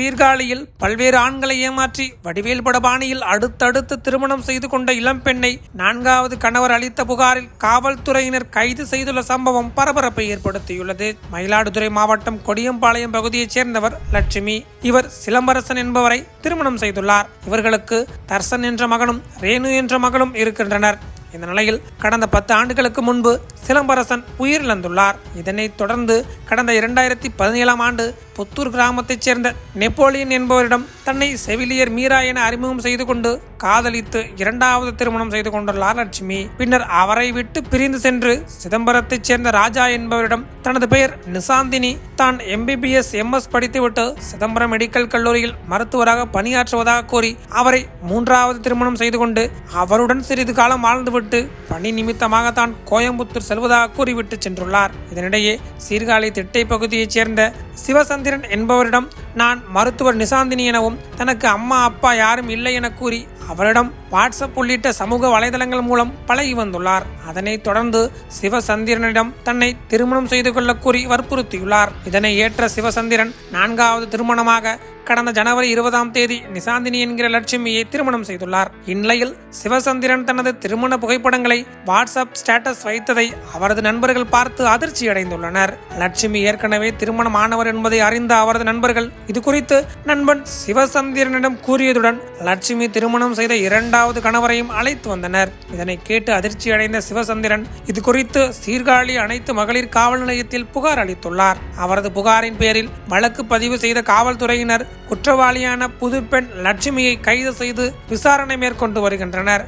சீர்காழியில் பல்வேறு ஆண்களை ஏமாற்றி வடிவேல் படபாணியில் அடுத்தடுத்து திருமணம் செய்து கொண்ட இளம்பெண்ணை நான்காவது கணவர் அளித்த புகாரில் காவல்துறையினர் கைது செய்துள்ள சம்பவம் பரபரப்பை ஏற்படுத்தியுள்ளது. மயிலாடுதுறை மாவட்டம் கொடியம்பாளையம் பகுதியைச் சேர்ந்தவர் லட்சுமி. இவர் சிலம்பரசன் என்பவரை திருமணம் செய்துள்ளார். இவர்களுக்கு தர்சன் என்ற மகனும் ரேணு என்ற மகளும் இருக்கின்றனர். இந்த நிலையில் கடந்த பத்து ஆண்டுகளுக்கு முன்பு சிலம்பரசன் உயிரிழந்துள்ளார். இதனைத் தொடர்ந்து கடந்த இரண்டாயிரத்தி பதினேழாம் ஆண்டு புத்தூர் கிராமத்தைச் சேர்ந்த நெப்போலியன் என்பவரிடம் தன்னை செவிலியர் மீரா என அறிமுகம் செய்து கொண்டு காதலித்து இரண்டாவது திருமணம் செய்து கொண்டுள்ளார் லட்சுமி பின்னர் அவரை விட்டு பிரிந்து சென்று சிதம்பரத்தைச் சேர்ந்த ராஜா என்பவரிடம் தனது பெயர் நிசாந்தினி. தான் எம்பிபிஎஸ் எம்எஸ் படித்துவிட்டு சிதம்பரம் மெடிக்கல் கல்லூரியில் மருத்துவராக பணியாற்றுவதாக கூறி அவரை மூன்றாவது திருமணம் செய்து கொண்டு அவருடன் சிறிது காலம் வாழ்ந்துவிட்டு பணி நிமித்தமாக தான் கோயம்புத்தூர் செல்வதாக கூறிவிட்டு சென்றுள்ளார். இதனிடையே சீர்காழி திட்டை பகுதியைச் சேர்ந்த சிவசந்திரன் என்பவரிடம் நான் மருத்துவர் நிசாந்தினி எனவும் தனக்கு அம்மா அப்பா யாரும் இல்லை என கூறி அவரிடம் வாட்ஸ்அப் உள்ளிட்ட சமூக வலைதளங்கள் மூலம் பழகி வந்துள்ளார். அதனைத் தொடர்ந்து சிவசந்திரனிடம் தன்னை திருமணம் செய்து கொள்ள கூறி வற்புறுத்தியுள்ளார். இதனை ஏற்ற சிவசந்திரன் நான்காவது திருமணமாக கடந்த ஜனவரி இருபதாம் தேதி நிசாந்தினி என்கிற லட்சுமியை திருமணம் செய்துள்ளார். இந்நிலையில் சிவசந்திரன் தனது திருமண புகைப்படங்களை வாட்ஸ்அப் ஸ்டேட்டஸ் வைத்ததை அவரது நண்பர்கள் பார்த்து அதிர்ச்சி அடைந்துள்ளனர். லட்சுமி ஏற்கனவே திருமணம் ஆனவர் என்பதை அறிந்த அவரது நண்பர்கள் இது குறித்து நண்பன் சிவசந்திரனிடம் கூறியதுடன் லட்சுமி திருமணம் செய்த இரண்டாவது கணவரையும் அழைத்து வந்தனர். இதனை கேட்டு அதிர்ச்சி அடைந்த சிவசந்திரன் இது குறித்து சீர்காழி அனைத்து மகளிர் காவல் நிலையத்தில் புகார் அளித்துள்ளார். அவரது புகாரின் பேரில் வழக்கு பதிவு செய்த காவல்துறையினர் குற்றவாளியான புதுப்பெண் லட்சுமியை கைது செய்து விசாரணை மேற்கொண்டு வருகின்றனர்.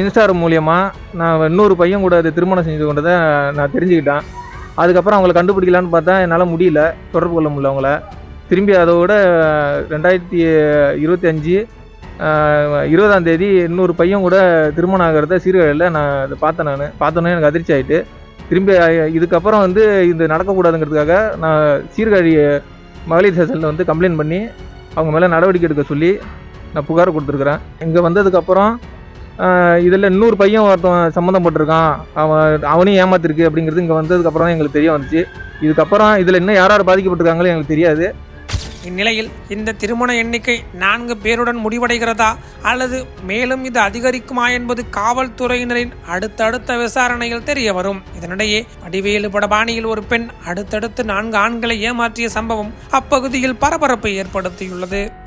இன்ஸ்டாகிராம் மூலியமாக நான் இன்னொரு பையன் கூட அது திருமணம் செஞ்சு கொண்டதை நான் தெரிஞ்சுக்கிட்டேன். அதுக்கப்புறம் அவங்கள கண்டுபிடிக்கலான்னு பார்த்தா என்னால் முடியல தொடர்பு கொள்ள முடியல அவங்கள. திரும்பி அதோட ரெண்டாயிரத்தி இருபத்தி அஞ்சு இருபதாம் தேதி இன்னொரு பையன் கூட திருமணம் ஆகிறத சீர்காழியில் நான் அதை பார்த்தேன் நான். பார்த்தோன்னே எனக்கு அதிர்ச்சி ஆகிட்டு திரும்பி இதுக்கப்புறம் வந்து இது நடக்கக்கூடாதுங்கிறதுக்காக நான் சீர்காழி மகளிர் ஸ்டேஷனில் வந்து கம்ப்ளைண்ட் பண்ணி அவங்க மேலே நடவடிக்கை எடுக்க சொல்லி நான் புகார் கொடுத்துருக்குறேன். இங்கே வந்ததுக்கப்புறம் இதில் இன்னொரு பையன் ஒருத்தன் சம்மந்தப்பட்டிருக்கான் அவன் அவனையும் ஏமாத்திருக்கு அப்படிங்கிறது இங்கே வந்ததுக்கப்புறம் தான் எங்களுக்கு தெரிய வந்துச்சு. இதுக்கப்புறம் இதில் இன்னும் யார் யார் பாதிக்கப்பட்டிருக்காங்களோ எங்களுக்கு தெரியாது. இந்நிலையில் இந்த திருமண எண்ணிக்கை நான்கு பேருடன் முடிவடைகிறதா அல்லது மேலும் இது அதிகரிக்குமா என்பது காவல்துறையினரின் அடுத்தடுத்த விசாரணையில் தெரிய வரும் இதனிடையே வடிவேலு படபாணியில் ஒரு பெண் அடுத்தடுத்து நான்கு ஆண்களை ஏமாற்றிய சம்பவம் அப்பகுதியில் பரபரப்பை ஏற்படுத்தியுள்ளது.